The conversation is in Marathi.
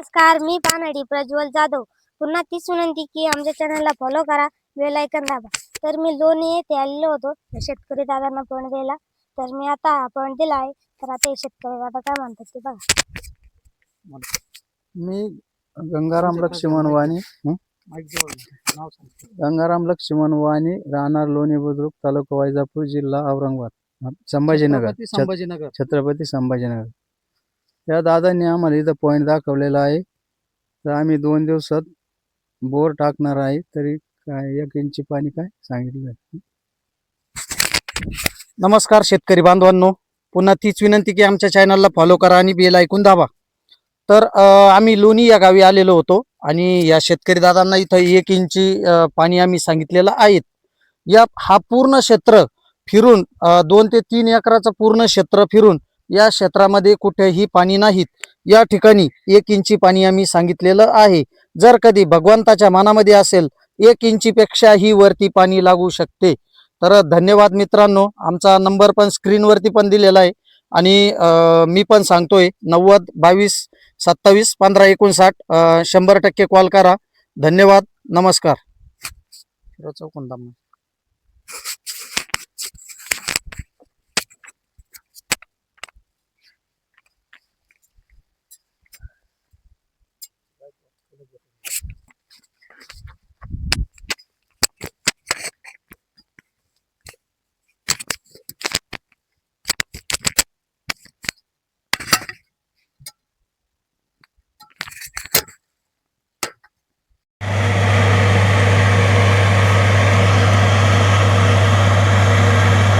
नमस्कार मी पानडी प्रज्वल जाधव. पुन्हा तीच विनंती की आमच्या चॅनलला फॉलो करा बेल ऐकन दाबा. तर मी लोणी येथे आलेलो होतो शेतकरी दादांना पॉईंट द्यायला. तर मी आता पॉईंट दिला आहे तर आता हे शेतकरी दादा काय म्हणतात ते बघा. मी गंगाराम लक्ष्मण वाणी? गंगाराम लक्ष्मण वाणी राहणार लोणी बुद्रुक तालुका वैजापूर जिल्हा औरंगाबाद. संभाजीनगर. संभाजीनगर. छत्रपती संभाजीनगर. या दादांनी आम्हाला इथं पॉईंट दाखवलेला आहे. तर आम्ही दोन दिवसात बोर टाकणार आहे. तरी काय एक इंची पाणी काय सांगितलं नमस्कार शेतकरी बांधवांनो. पुन्हा तीच विनंती की आमच्या चॅनलला फॉलो करा आणि बेल ऐकून दाबा. तर आम्ही लोणी या गावी आलेलो होतो आणि या शेतकरी दादांना इथं एक इंची पाणी आम्ही सांगितलेलं आहेत या हा पूर्ण क्षेत्र फिरून दोन ते तीन एकराचं पूर्ण क्षेत्र फिरून या क्षेत्रामध्ये कुठेही पाणी नाहीत. या ठिकाणी एक इंची पाणी आम्ही सांगितलेलं आहे. जर कधी भगवंताच्या मनामध्ये असेल एक इंचीपेक्षाही वरती पाणी लागू शकते. तर धन्यवाद मित्रांनो. आमचा नंबर पण स्क्रीनवरती पण दिलेला आहे. आणि मी पण सांगतोय नव्वद बावीस सत्तावीस पंधरा एकोणसाठ शंभर टक्के कॉल करा. धन्यवाद. नमस्कार. Gracias.